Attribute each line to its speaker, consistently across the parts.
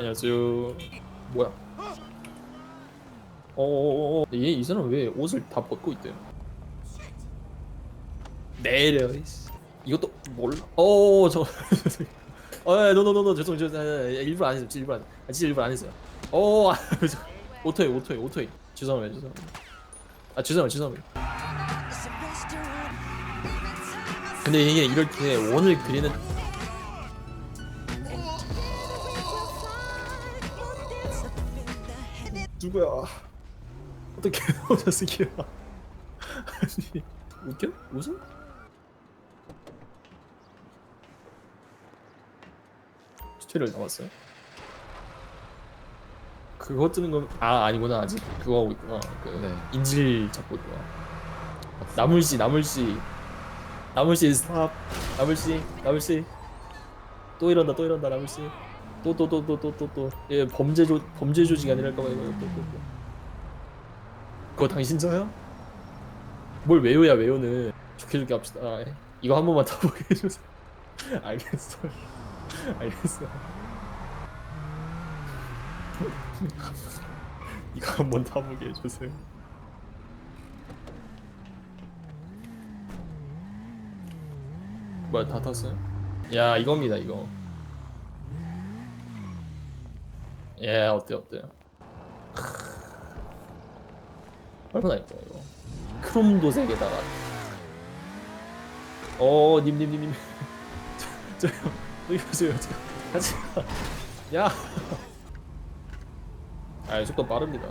Speaker 1: 안녕하세요. 뭐야? 어어어. 얘이 사람 왜 옷을 다 벗고 있대요? 내려. 이것도 몰라. 어 저. 어, 노노노노 죄송 죄송. 아, 아, 아, 일부러 안 했어요. 일부러 안. 아, 진짜 일부러 안 했어요. 어, 아, 저, 오토이 오토이 오토이. 죄송합니다 죄송합니다. 아 죄송합니다 죄송합니다. 근데 이게 이렇게 원을 그리는 누구야? 어떻게 저 새끼야? 아니 웃겨? 웃음? 튜토리얼 나왔어요? 그거 뜨는 건 아 아니구나 아직 그거 하고 있구나 그
Speaker 2: 네.
Speaker 1: 인질 잡고 있구나 나물씨 나물씨 나물씨 스탑 나물씨 나물씨 또 이런다 또 이런다 나물씨 또 또 또 또 또 또또예 범죄 조 범죄 조직 아니랄까 봐 이거 또또 또. 그거 당신 저요? 뭘 외우야 외우는 좋게 좋게 합시다 아, 예. 이거 한 번만 타보게 해주세요 알겠어요 알겠어요 이거 한번 타보게 해주세요 뭐야 다 탔어요? 야 이겁니다 이거 예 어때 어때요? 얼마나 이뻐 이거 크롬 도색에다가 어 님님님님 저, 저요 여기 보세요 저 같이 야 아, 속도 빠릅니다.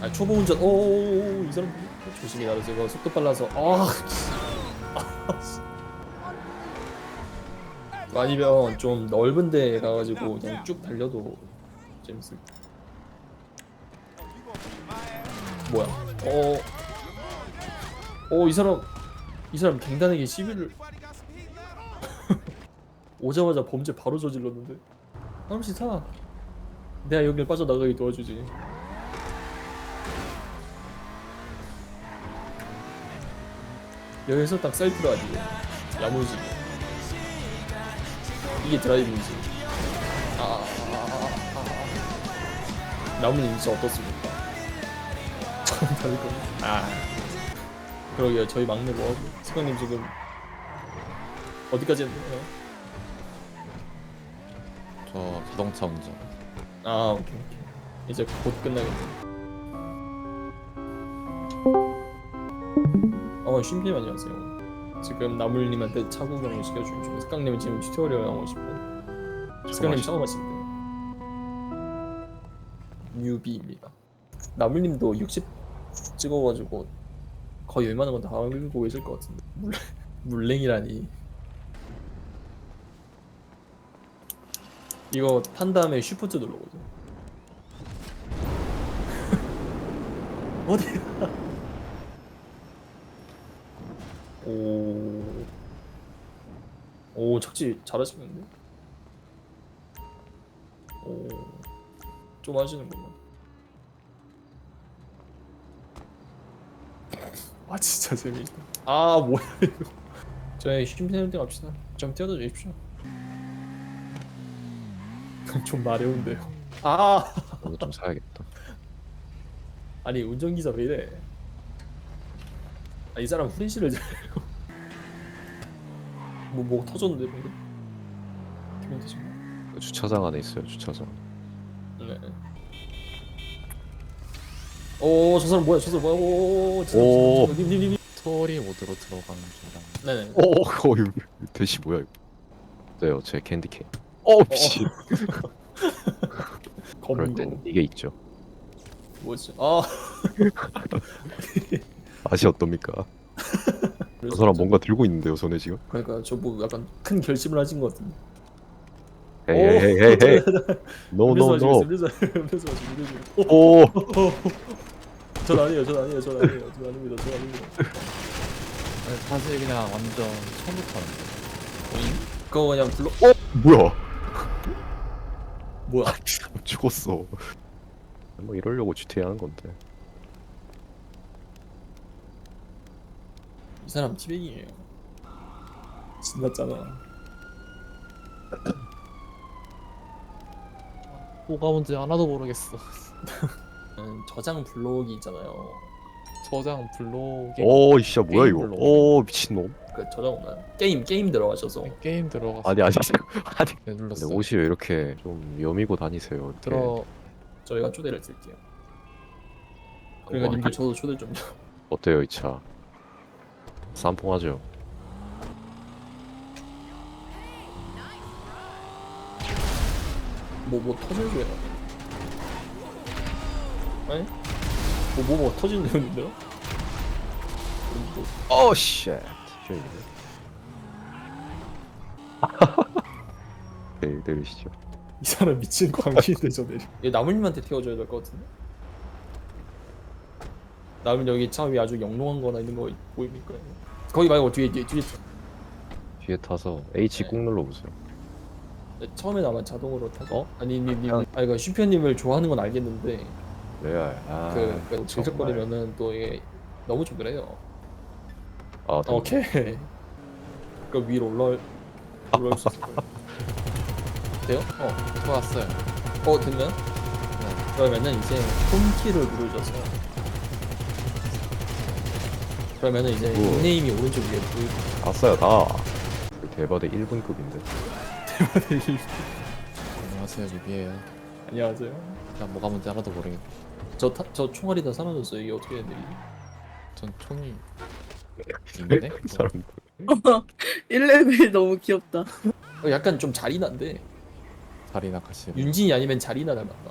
Speaker 1: 아, 초보 운전. 오, 이 사람 조심히 나르세요. 이거 속도 빨라서. 아, 아. 아니면 좀 넓은 데 가가지고 그냥 쭉 달려도 재밌을. 뭐야? 어, 어, 이 사람, 이 사람 갱단에게 시비를 오자마자 범죄 바로 저질렀는데. 사람씩 타. 내가 여길 빠져나가게 도와주지. 여기서 딱 셀프로 하지. 야무지게. 이게 드라이브인지. 아, 아, 아, 아, 아. 나무는 진짜 어떻습니까? 처음 다를 거. 아. 그러게요. 저희 막내 뭐하고? 수강님 지금 어디까지 했나요?
Speaker 2: 저 자동차 운전.
Speaker 1: 아 오케이 오케이 이제 곧 끝나겠네 어 쉼피님 안녕하세요 지금 나물님한테 차 구경을 시켜주는 중 스강님은 지금 튜토리얼 하고 싶고 스강님 처음 하실 때. 뉴비입니다. 나물님도 60 찍어가지고 거의 웬만한 건다 알고 계실 것 같은데. 물, 물랭이라니. 이거 탄 다음에 쉬프트 눌러거든. 어디야? 오, 오 착지 잘하시는데? 오, 좀 하시는구만. 아 진짜 재밌다. 아 뭐야 이거? 저희 쉼피는 데 갑시다. 좀 뛰어다 주십시오. 좀 마려운데요. 아
Speaker 2: 오늘 좀 사야겠다.
Speaker 1: 아니 운전기사 왜 이래? 아, 이 사람 후레쉬를 뭐뭐 터졌는데 방금? 기분 탓인가?
Speaker 2: 주차장 안에 있어요. 주차장.
Speaker 1: 네. 오 저 사람 뭐야? 저 사람 뭐야? 오, 저
Speaker 2: 오.
Speaker 1: 사람, 님님 님.
Speaker 2: 스토리 모드로 들어가는 중이랑.
Speaker 1: 네네.
Speaker 2: 오, 어, 이거 대시 뭐야 이거? 네요, 제 캔디 cane. 어, 미친. 그럴
Speaker 1: 검거
Speaker 2: 땐 이게 있죠.
Speaker 1: 뭐지? 아.
Speaker 2: 맛이 어떻습니까? 저 사람 뭔가 들고 있는데요, 손에 지금.
Speaker 1: 그러니까 저 뭐 약간 큰 결심을 하신 것 같은데.
Speaker 2: 헤이 헤이 헤이 헤이 헤이. 노노 노.
Speaker 1: 음료수 마시고 음료수 마시고 음료수 마시고.
Speaker 2: 오.
Speaker 1: 전 아니에요, 전 아니에요, 전 아니에요, 전 아닙니다, 전 아닙니다.
Speaker 3: 사실 그냥 완전 처음부터 하는데
Speaker 1: 그거 그냥 불러.
Speaker 2: 뭐야?
Speaker 1: 뭐야?
Speaker 2: 죽었어. 뭐 이러려고 GTA 하는 건데.
Speaker 1: 사람 티백이에요. 신났잖아.
Speaker 3: 뭐가 뭔지 하나도 모르겠어.
Speaker 1: 음, 저장 블록이 있잖아요.
Speaker 3: 저장 블록에
Speaker 2: 오 진짜 뭐야
Speaker 3: 게임
Speaker 2: 이거. 오 미친놈
Speaker 1: 그 저장 게임 게임 들어가셔서
Speaker 3: 게임 들어가서
Speaker 2: 아니 아니 아니
Speaker 3: 네,
Speaker 2: 근데
Speaker 3: 눌렀어.
Speaker 2: 옷이 왜 이렇게 좀 여미고 다니세요 이렇게.
Speaker 3: 들어
Speaker 1: 저희가 초대를 드릴게요. 그러니까
Speaker 2: 어,
Speaker 1: 님들 저도 초대 좀.
Speaker 2: 어때요 이 차? 쌈뽕하죠?
Speaker 1: 뭐뭐 터질 소리가. 아니? 뭐뭐 뭐 터지는 소리인데요? 뭐,
Speaker 2: 오쉣 네, 내리시죠
Speaker 1: 이 사람 미친 광기인데 저 내려. 얘 나무님한테 태워줘야 될 것 같은데. 나무 여기 차 위에 아주 영롱한 거나 있는 거 보입니까? 거기 말고 뒤에 뒤에 뒤에
Speaker 2: 뒤에 타서 H
Speaker 1: 네.
Speaker 2: 꾹 눌러보세요
Speaker 1: 네, 처음에 아마 자동으로 타서 어? 아니 님님 아니 그 슈퍼님을 좋아하는 건 알겠는데
Speaker 2: 레알 아,
Speaker 1: 그, 그
Speaker 2: 정말.
Speaker 1: 질척거리면은 또 이게 너무 좀 그래요.
Speaker 2: 아 네.
Speaker 1: 오케이. 그 위로 올라 올라올 수 있을 거예요. 돼요? 어,
Speaker 3: 좋았어요.
Speaker 1: 어 됐나요? 그러면은 이제 홈키를 누르셔서 그러면은 이제
Speaker 2: 뭐.
Speaker 1: 닉네임이 오른쪽 위에 보이고
Speaker 2: 봤어요 다 대바대 1분급인데
Speaker 3: 안녕하세요 유비예요.
Speaker 1: 안녕하세요.
Speaker 3: 난 뭐가 뭔지 하나도 모르겠.
Speaker 1: 저, 타, 저 총알이 다 사라졌어요. 이게 어떻게 해야 되지?
Speaker 3: 전 총이 있네.
Speaker 2: 이 사람
Speaker 4: 1레벨 너무 귀엽다.
Speaker 1: 어, 약간 좀 자리나인데
Speaker 3: 자리나 같이
Speaker 1: 윤진이 아니면 자리나 닮았다.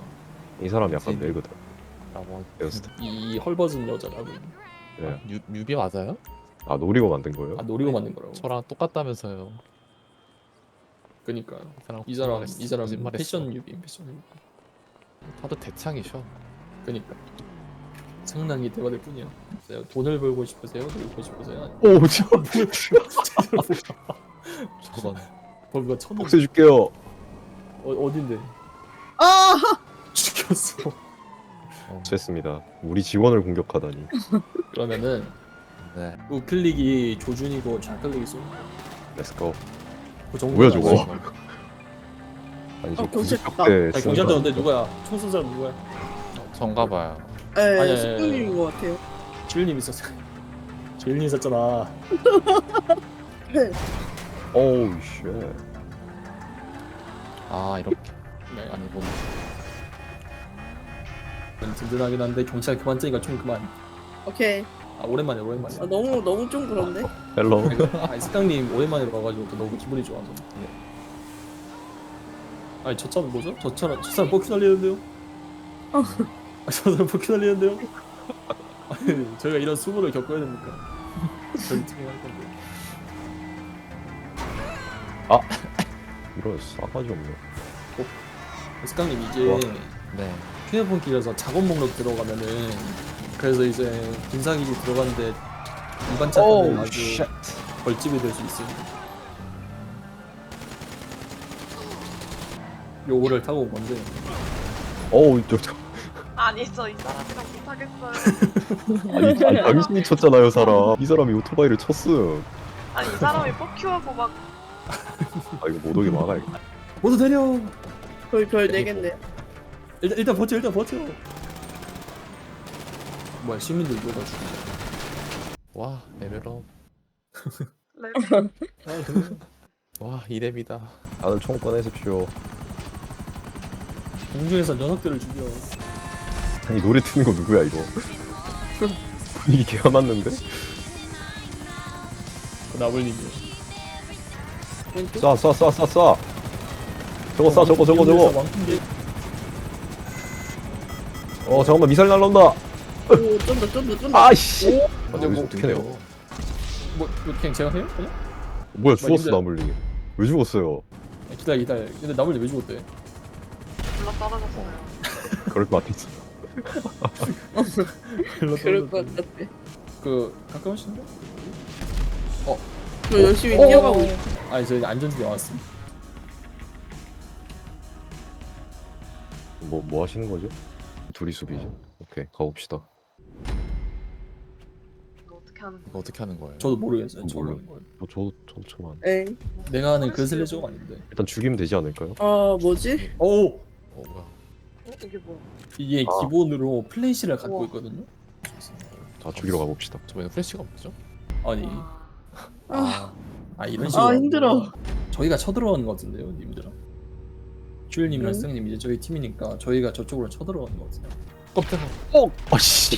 Speaker 2: 이 사람 약간. 늙거든
Speaker 3: 라고.
Speaker 2: 에어스타
Speaker 1: 이 헐벗은 여자라고.
Speaker 2: 예.
Speaker 3: 유 유비 맞아요?
Speaker 2: 아 노리고 만든 거예요?
Speaker 1: 아 노리고 만든 거라고.
Speaker 3: 저랑 똑같다면서요.
Speaker 1: 그니까
Speaker 3: 이 사람
Speaker 1: 이 사람
Speaker 3: 거짓말했어.
Speaker 1: 이 사람
Speaker 3: 거짓말했어.
Speaker 1: 패션 유비 패션 유비.
Speaker 3: 다들 대창이셔.
Speaker 1: 그니까 상당히 대박일 뿐이야. 글쎄요, 돈을 벌고 싶으세요? 놀고 싶으세요?
Speaker 2: 오저
Speaker 3: 저건
Speaker 1: 벌가 천 원.
Speaker 2: 복수해줄게요
Speaker 1: 어 어딘데?
Speaker 4: 아!
Speaker 1: 죽였어.
Speaker 3: 어,
Speaker 2: 됐습니다 우리 직원을 공격하다니
Speaker 1: 그러면은
Speaker 3: 네.
Speaker 1: 우클릭이 조준이고 좌클릭이 쏘.
Speaker 2: 렛츠고
Speaker 1: 그 정도.
Speaker 2: 뭐야, 저거? 아니 저
Speaker 4: 어, 경찰
Speaker 2: 구직격대
Speaker 1: 아니 경찰들인데 누구야? 총쏜 사람 누구야?
Speaker 3: 정가봐요.
Speaker 4: 네,
Speaker 1: 아니, 아니,
Speaker 4: 수분님인 것 같아요.
Speaker 1: 지일님 있었어. 지일님 있었잖아.
Speaker 4: 네.
Speaker 2: 오우 쉣
Speaker 3: 아 이렇게
Speaker 1: 네,
Speaker 3: 아니 뭐
Speaker 1: 든든하긴 한데 경찰 그만 째니까 총 그만.
Speaker 4: 오케이.
Speaker 1: 아 오랜만에 오랜만에.
Speaker 4: 아, 너무 너무 좀 그런데.
Speaker 2: 헬로
Speaker 1: 아니 스강님 오랜만에 봐가지고 또 너무 기분이 좋아서. 아니 저 차는 뭐죠? 저 차는 저 사람 포큐 날리는데요?
Speaker 4: 어.
Speaker 1: 아, 저 사람 포큐 날리는데요? 아니 저희가 이런 수고를 겪어야 됩니까? 저희 팀이 할 건데.
Speaker 2: 이런 싸가지 없네
Speaker 1: 스강님 이제
Speaker 2: 좋아.
Speaker 3: 네.
Speaker 1: 휴대폰 길에서 작업 목록 들어가면은 그래서 이제 분사기지 들어가는데 일반 차는
Speaker 2: 오우
Speaker 1: 아주
Speaker 2: 쉣
Speaker 1: 벌집이 될 수 있습니다. 요거를 타고 온 건데
Speaker 2: 어우 저, 저
Speaker 5: 아니 저 이 사람이랑 못하겠어요.
Speaker 2: 아니, 아니 당신이 쳤잖아요 사람 이 사람이 오토바이를 쳤음
Speaker 5: 아니 이 사람이 포큐하고 막
Speaker 2: 아 이거 못 오게 막아야겠다
Speaker 1: 모두 내려.
Speaker 4: 거의 별 4개인데.
Speaker 1: 일단 일단 버텨 일단 버텨. 뭐야 시민들 누가 죽이냐? 와아 그래?
Speaker 3: 와 이렙이다.
Speaker 2: 다들 총 꺼내십시오
Speaker 1: 공중에서 녀석들을 죽여.
Speaker 2: 아니 노래 트는 거 누구야 이거 분위기 개가 맞는데?
Speaker 1: 그 나블님이.
Speaker 2: 쏴 쏴 쏴 쏴 쏴 저거 쏴 저거 저거 저거 어 잠깐만 미사일 날라온다
Speaker 4: 오, 쫀다, 쫀다, 쫀다.
Speaker 2: 아이씨 아,
Speaker 1: 뭐,
Speaker 2: 여기서 어떻게 내요
Speaker 1: 뭐 이거 그냥 제가 해요? 그냥?
Speaker 2: 뭐야 죽었어
Speaker 1: 힘들어.
Speaker 2: 나물리 왜 죽었어요
Speaker 1: 아, 기다려 기다려. 근데 나블님 왜 죽었대?
Speaker 5: 불러 떨어졌어요.
Speaker 2: 그럴 것 같았어
Speaker 4: 그럴 것 같아.
Speaker 1: 그 가까우신데?
Speaker 4: 저 열심히
Speaker 1: 어,
Speaker 4: 뛰어가고
Speaker 1: 어,
Speaker 4: 있어.
Speaker 1: 어. 아니 저희 안전지 나왔어.
Speaker 2: 뭐, 뭐 하시는 거죠? 둘이 수비죠 오케이 가봅시다
Speaker 5: 이거 어떻게 하는
Speaker 3: 이거 어떻게 하는 거예요?
Speaker 1: 저도 모르겠어요.
Speaker 2: 몰라.
Speaker 1: 하는 거예요.
Speaker 2: 뭐 저도 저도 안
Speaker 1: 내가 하는 그 슬래저가 아닌데.
Speaker 2: 일단 죽이면 되지 않을까요?
Speaker 4: 아, 뭐지?
Speaker 1: 오!
Speaker 3: 어 뭐야?
Speaker 5: 이게 뭐?
Speaker 1: 이게
Speaker 2: 아.
Speaker 1: 기본으로 플래시를 갖고
Speaker 5: 우와.
Speaker 1: 있거든요.
Speaker 2: 다 죽이러 가봅시다.
Speaker 3: 저번에 플래시가 뭐죠?
Speaker 1: 아니
Speaker 4: 아,
Speaker 1: 아 이런 식으로.
Speaker 4: 아 힘들어.
Speaker 1: 저희가 쳐들어가는 것 같은데요, 님들아. 슈일님이랑
Speaker 4: 응?
Speaker 1: 스님 이제 저희 팀이니까 저희가 저쪽으로 쳐들어가는 것 같아요.
Speaker 3: 깜짝아.
Speaker 2: 아씨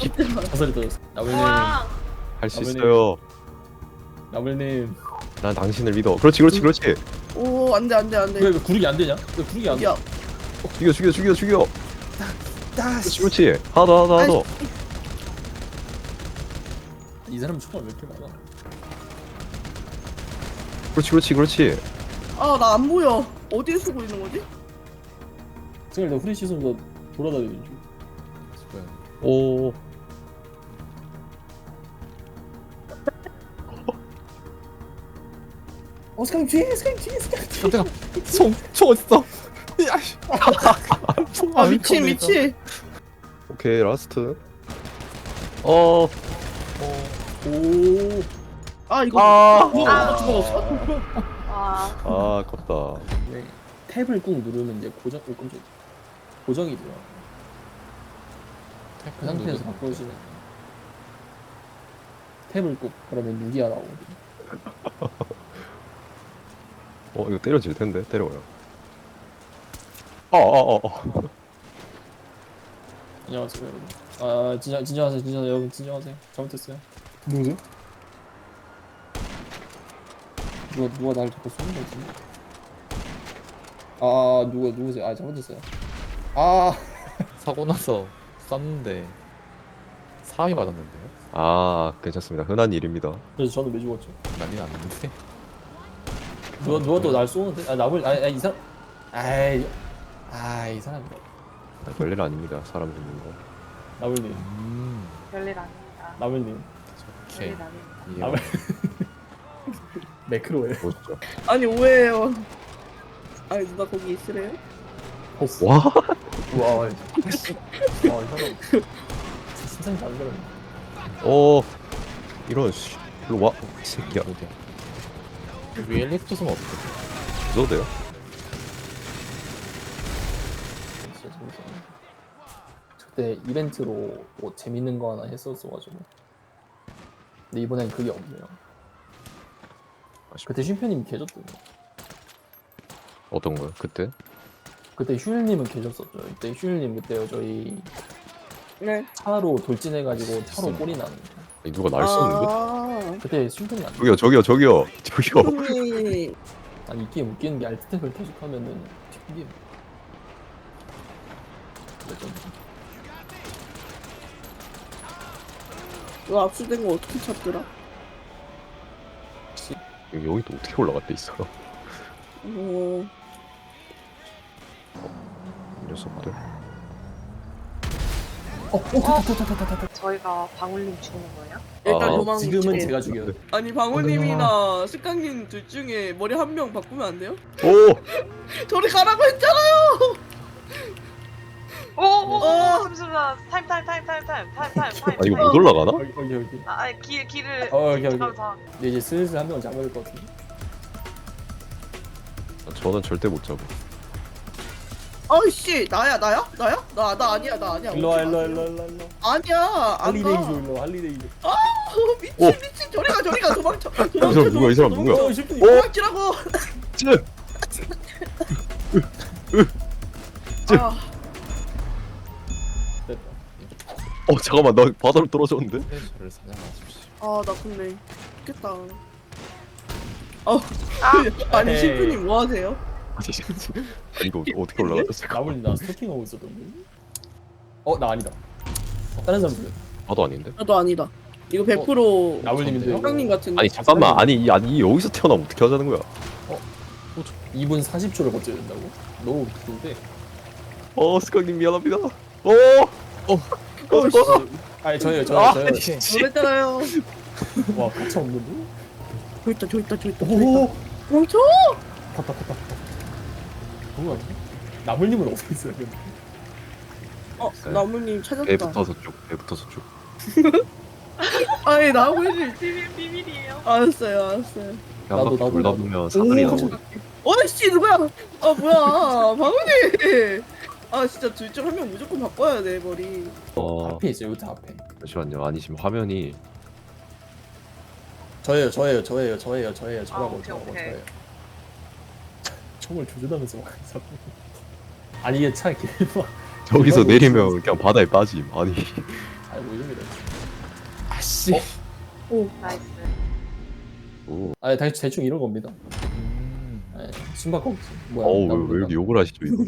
Speaker 1: 사설이 떨어졌어. 나물님,
Speaker 5: 우와.
Speaker 2: 할 수
Speaker 1: 아버님.
Speaker 2: 있어요.
Speaker 1: 나물님.
Speaker 2: 난 당신을 믿어. 그렇지 그렇지 그렇지.
Speaker 4: 오 안돼 안돼 안돼.
Speaker 1: 왜, 왜 구르기 안 되냐? 왜 구르기 안 돼?
Speaker 4: 야,
Speaker 2: 죽여 죽여 죽여 죽여. 그렇지 그렇지. 하나 더 하나 더.
Speaker 1: 이 사람 총알 왜 이렇게 많아?
Speaker 2: 그렇지 그렇지 그렇지.
Speaker 4: 아나 안 보여. 어디에 쓰고 있는 거지?
Speaker 1: 승일 너 후레쉬 쏜다 돌아다니는 중.
Speaker 2: 오.
Speaker 1: 어 스카이 뒤에 스카이 뒤에 스카이 뒤에.
Speaker 3: 깜짝아. 총, 총 어딨어? 야씨.
Speaker 4: 아 미친 미친.
Speaker 2: 오케이 라스트. 어.
Speaker 1: 오.
Speaker 4: 아 이거
Speaker 2: 아.
Speaker 4: 죽었어?
Speaker 5: 아,
Speaker 2: 아 아깝다.
Speaker 1: 네. 탭을 꾹 누르면 이제 고정 어 깜짝 고정이 돼요. 그 상태에서 바꾸시면 탭을 꾹 그러면 누기가 나오거든요.
Speaker 2: 어 이거 때려질 텐데 때려요. 어어어 어, 어.
Speaker 1: 안녕하세요 여러분. 아 진짜 진정하세요 진정 여러분 진정하세요. 잘못했어요. 누구세요? 누가 누가 나를 자꾸 쏘는 거지? 아 누가 누구세요? 아 잘못했어요. 아
Speaker 3: 사고 나서 쐈는데 사람이 맞았는데요?
Speaker 2: 아 괜찮습니다. 흔한 일입니다.
Speaker 1: 그래서 저는 왜 죽었죠?
Speaker 3: 난리 났는데.
Speaker 1: 누가 누가 또날 쏘는데? 아 남을 아이 사람 아이 아이 사람
Speaker 2: 별일 아닙니다. 사람 죽는 거.
Speaker 1: 나물님
Speaker 3: 음.
Speaker 5: 별일 아닙니다.
Speaker 1: 나물님
Speaker 3: 오케이.
Speaker 5: 별일 아닙니다.
Speaker 1: 매크로예요.
Speaker 2: 멋있죠.
Speaker 4: 아니 오해해요. 아니 누나 거기 있으래요?
Speaker 2: 와.
Speaker 1: 와, 와, 이 사람 세상 잘.
Speaker 2: 어. 이런 씨. 일로 와. 이 새끼야.
Speaker 3: 어디야? 위에 리프트 쓰면 어떡해?
Speaker 2: 돼요?
Speaker 1: 진짜 재밌었네. 그때 이벤트로 뭐 재밌는 거 하나 했었어가지고. 근데 이번엔 그게 없네요.
Speaker 2: 아쉽-
Speaker 1: 그때 슈퍼님 계셨대요.
Speaker 2: 어떤 거요? 그때?
Speaker 1: 그때 휴일님은 계셨었죠. 그때 휴일님 그때 저희
Speaker 4: 네.
Speaker 1: 차로 돌진해가지고 차로. 꼬리 나는 거.
Speaker 2: 아니, 누가 날 쏘는데?
Speaker 4: 아.
Speaker 1: 그때 슈퍼님 안
Speaker 2: 저기요 저기요 저기요 저기요.
Speaker 4: 형님.
Speaker 1: 아니 이 게임 웃기는 게 알트탭을 계속하면은 튕김. 레전드.
Speaker 4: 이거 압수된 거 어떻게 찾더라?
Speaker 2: 여기, 여기 또 어떻게 올라갔대 있어?
Speaker 4: 어.
Speaker 2: 이 녀석들.
Speaker 1: 어, 어, 타타타타타타.
Speaker 5: 저희가 방울님 죽는 거예요?
Speaker 4: 일단
Speaker 2: 아,
Speaker 4: 도망.
Speaker 1: 지금은 제가 죽여요.
Speaker 4: 아니 방울님이나 스깡님 둘 중에 머리 한 명 바꾸면 안 돼요?
Speaker 2: 오.
Speaker 4: 저리 가라고 했잖아요.
Speaker 5: 오, 오, 오,
Speaker 4: 어.
Speaker 5: 오, 잠시만. 타임, 타임, 타임, 타임, 타임, 타임, 타임, 타임.
Speaker 2: 아 이거. 못 올라가나?
Speaker 1: 여기 여기 여기.
Speaker 5: 아, 아니, 길, 길을.
Speaker 1: 어, 여기, 여기.
Speaker 5: 잠깐만, 잠깐만.
Speaker 1: 근데 이제 슬슬 한 명을 잡아야 될 것 같은데.
Speaker 2: 저는 절대 못 잡아.
Speaker 4: 아이씨 나야 나야 나야 나 나 아니야 나 아니야.
Speaker 1: 일로 와 일로 와 일로 와 일로 와, 일로 와.
Speaker 4: 아니야 안
Speaker 1: 할리데이죠
Speaker 4: 가.
Speaker 1: 일로 와 할리데이죠.
Speaker 4: 어, 미친
Speaker 2: 오.
Speaker 4: 미친 저리 가 저리 가 도망쳐.
Speaker 2: 이 사람 누구야 이 사람 누구야?
Speaker 1: 어 슈프님.
Speaker 4: 도망치라고.
Speaker 2: ጭ!
Speaker 4: 아
Speaker 1: 됐다.
Speaker 2: 어 잠깐만 나 바다로 떨어졌는데?
Speaker 3: 플래시를 사냥하십시오.
Speaker 4: 아, 나 근데 죽겠다. 어,
Speaker 5: 아,
Speaker 4: 아니
Speaker 1: 에이.
Speaker 4: 실프님 뭐 하세요?
Speaker 2: 아니 이거 어떻게 올라갔어?
Speaker 1: 나물님 나 스토킹하고 있었던 거. 어나 아니다. 다른 사람 들
Speaker 2: 나도 아닌데?
Speaker 4: 나도 아니다. 이거 100%
Speaker 1: 나물님인데요?
Speaker 4: 형님 같은데.
Speaker 2: 아니 잠깐만 아니 이- 아니 여기서 태어나면 어떻게 하자는 거야?
Speaker 1: 2분 40초를 버텨야 된다고? 너무 좋은데.
Speaker 2: 어 스카님 미안합니다. 어.
Speaker 4: 어, 씨,
Speaker 1: 아니 저요 저요
Speaker 2: 아,
Speaker 1: 저요.
Speaker 2: 씨.
Speaker 4: 놀랬잖아요.
Speaker 1: 와 가차 없는데?
Speaker 4: 저 있다, 저 있다, 저 있다, 저 있다.
Speaker 1: 오.
Speaker 4: 멈춰!
Speaker 1: 탔다 탔다 탔다. 그거 아니야? 나물님은 어디 있어요? 근데?
Speaker 4: 어, 나무님 찾았다.
Speaker 2: 배 붙어서 쭉. 배 붙어서 쭉.
Speaker 4: 아니, 나무님.
Speaker 5: 비밀, 비밀이에요.
Speaker 4: 알았어요, 알았어요.
Speaker 2: 한
Speaker 1: 나도,
Speaker 2: 바퀴
Speaker 1: 나도,
Speaker 2: 돌다
Speaker 1: 나도.
Speaker 2: 보면 사다리
Speaker 1: 오,
Speaker 2: 나오고.
Speaker 4: 어이씨, 누구야? 아, 뭐야. 방울님! 아 진짜 둘 중 한 명 무조건 바꿔야 돼 머리.
Speaker 2: 어
Speaker 1: 앞에 있어요 요트 앞에
Speaker 2: 잠시만요 아니 지금 화면이
Speaker 1: 저예요 저예요 저예요 저예요 저예요 저라고
Speaker 5: 오케이,
Speaker 1: 저라고
Speaker 5: 오케이.
Speaker 1: 저예요 총을 조준하면서 막 자꾸 아니 이게 차 길막
Speaker 2: 저기서 내리면. 그냥 바다에 빠짐 아니.
Speaker 1: 아이고 이름이래 아씨.
Speaker 5: 나이스.
Speaker 2: 오.
Speaker 1: 아니 대충, 대충 이런 겁니다.
Speaker 3: 음.
Speaker 1: 예, 신박 없지 뭐야
Speaker 2: 어우 왜, 왜 이렇게 욕을 하시죠 이거